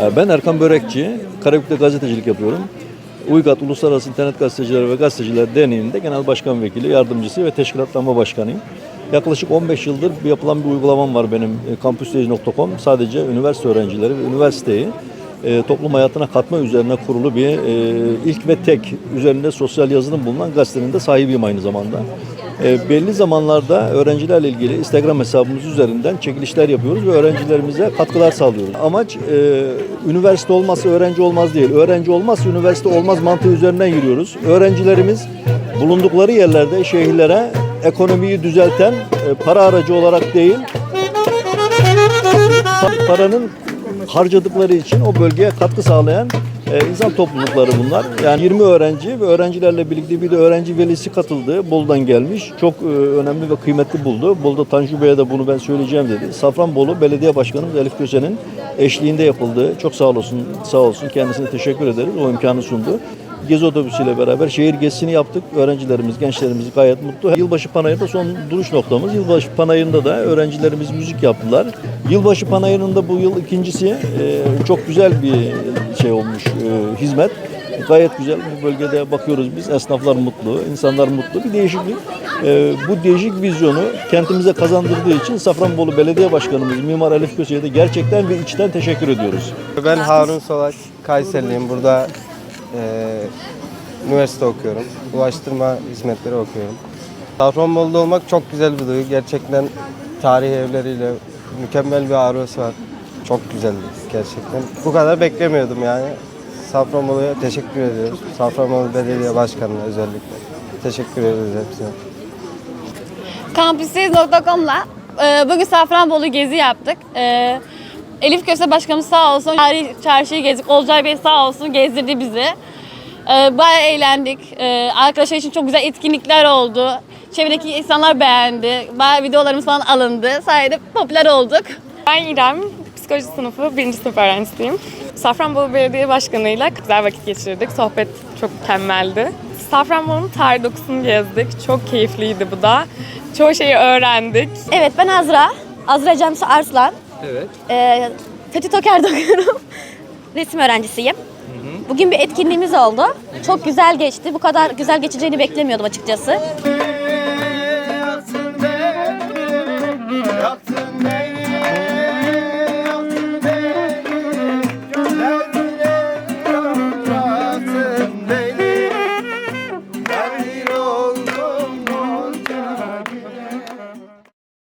Ee, Ben Erkan Börekçi, Karabük'te gazetecilik yapıyorum. Uygat Uluslararası İnternet Gazeteciler ve Gazeteciler Derneği'nde genel başkan vekili, yardımcısı ve teşkilatlanma başkanıyım. Yaklaşık 15 yıldır bir yapılan bir uygulamam var benim e, campustage.com. Sadece üniversite öğrencileri ve üniversiteyi e, toplum hayatına katma üzerine kurulu bir e, ilk ve tek üzerinde sosyal yazılım bulunan gazetenin de sahibiyim aynı zamanda. E, belli zamanlarda öğrencilerle ilgili Instagram hesabımız üzerinden çekilişler yapıyoruz ve öğrencilerimize katkılar sağlıyoruz. Amaç e, üniversite olmazsa öğrenci olmaz değil. Öğrenci olmazsa üniversite olmaz mantığı üzerinden yürüyoruz. Öğrencilerimiz bulundukları yerlerde şehirlere ekonomiyi düzelten e, para aracı olarak değil pa- paranın harcadıkları için o bölgeye katkı sağlayan e, insan toplulukları bunlar. Yani 20 öğrenci ve öğrencilerle birlikte bir de öğrenci velisi katıldı. Bol'dan gelmiş. Çok e, önemli ve kıymetli buldu. Bol'da Tanju Bey'e de bunu ben söyleyeceğim dedi. Safranbolu Belediye Başkanımız Elif Köse'nin eşliğinde yapıldı. Çok sağ olsun, sağ olsun. Kendisine teşekkür ederiz. O imkanı sundu. Gezi otobüsüyle beraber şehir gezisini yaptık. Öğrencilerimiz, gençlerimiz gayet mutlu. Yılbaşı Panayır'da son duruş noktamız. Yılbaşı Panayır'ında da öğrencilerimiz müzik yaptılar. Yılbaşı Panayır'ın da bu yıl ikincisi e, çok güzel bir şey olmuş e, hizmet. Gayet güzel. Bu bölgede bakıyoruz biz. Esnaflar mutlu, insanlar mutlu. Bir değişiklik. E, bu değişik vizyonu kentimize kazandırdığı için Safranbolu Belediye Başkanımız Mimar Elif Köse'ye de gerçekten ve içten teşekkür ediyoruz. Ben Harun Solak, Kayserliyim. Burada eee, üniversite okuyorum. Ulaştırma hizmetleri okuyorum. Safranbolu'da olmak çok güzel bir duygu. Gerçekten tarihi evleriyle mükemmel bir arosu var. Çok güzeldi gerçekten. Bu kadar beklemiyordum yani. Safranbolu'ya teşekkür ediyoruz. Safranbolu Belediye Başkanı'na özellikle. Teşekkür ederiz hepsine. Campüsseyiz.com'la e, bugün Safranbolu gezi yaptık. E, Elif Köse Başkanımız sağ olsun, tarihi çarşıyı gezdik. Olcay Bey sağ olsun gezdirdi bizi. E, bayağı eğlendik. E, arkadaşlar için çok güzel etkinlikler oldu. Çevredeki insanlar beğendi. Bayağı videolarımız falan alındı. Sayede popüler olduk. Ben İrem, psikoloji sınıfı birinci sınıf öğrencisiyim. Safranbolu Belediye Başkanı'yla güzel vakit geçirdik. Sohbet çok mükemmeldi. Safranbolu'nun tarih dokusunu gezdik. Çok keyifliydi bu da. Çoğu şeyi öğrendik. Evet ben Azra. Azra Cemsi Arslan. Evet. Ee, Fethi Toker'de okuyorum. Resim öğrencisiyim. Bugün bir etkinliğimiz oldu. Çok güzel geçti. Bu kadar güzel geçeceğini beklemiyordum açıkçası.